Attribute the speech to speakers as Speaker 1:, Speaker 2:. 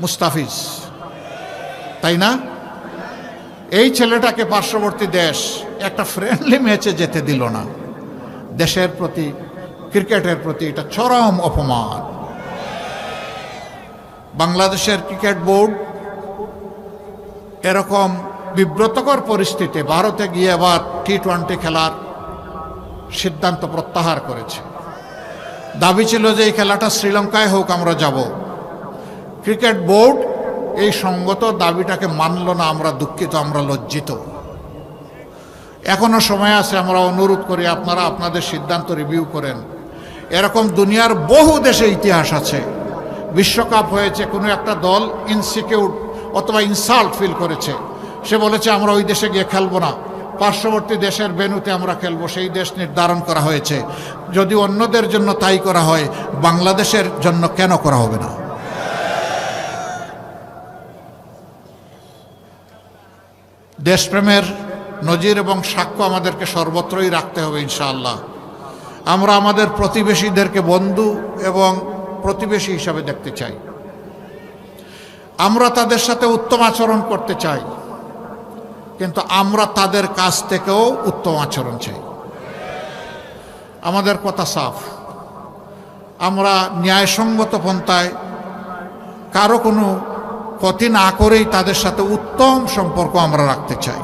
Speaker 1: মুস্তাফিজ। তাই না? এই ছেলেটাকে পার্শ্ববর্তী দেশ একটা ফ্রেন্ডলি ম্যাচে যেতে দিল না। দেশের প্রতি, ক্রিকেটের প্রতি এটা চরম অপমান। বাংলাদেশের ক্রিকেট বোর্ড এরকম বিব্রতকর পরিস্থিতি ভারতে গিয়ে আবার টি টোয়েন্টি খেলার সিদ্ধান্ত প্রত্যাহার করেছে। দাবি ছিল যে এই খেলাটা শ্রীলঙ্কায় হোক, আমরা যাব। ক্রিকেট বোর্ড এই সঙ্গত দাবিটাকে মানল না, আমরা দুঃখিত, আমরা লজ্জিত। এখনও সময় আছে, আমরা অনুরোধ করি আপনারা আপনাদের সিদ্ধান্ত রিভিউ করেন। এরকম দুনিয়ার বহু দেশে ইতিহাস আছে। বিশ্বকাপ হয়েছে, কোনো একটা দল ইনসিকিউর অথবা ইনসাল্ট ফিল করেছে। সে বলেছে, আমরা ওই দেশে গিয়ে খেলব না। পার্শ্ববর্তী দেশের বেনুতে আমরা খেলব, সেই দেশ নির্ধারণ করা হয়েছে। যদি অন্যদের জন্য তাই করা হয়, বাংলাদেশের জন্য কেন করা হবে না? দেশপ্রেমের নজির এবং সাক্ষ্য আমাদেরকে সর্বত্রই রাখতে হবে ইনশাআল্লাহ। আমরা আমাদের প্রতিবেশীদেরকে বন্ধু এবং প্রতিবেশী হিসাবে দেখতে চাই। আমরা তাদের সাথে উত্তম আচরণ করতে চাই, কিন্তু আমরা তাদের কাছ থেকেও উত্তম আচরণ চাই। আমাদের কথা সাফ। আমরা ন্যায়সঙ্গত পন্থায় কারও কোনো ক্ষতি না করেই তাদের সাথে উত্তম সম্পর্ক আমরা রাখতে চাই।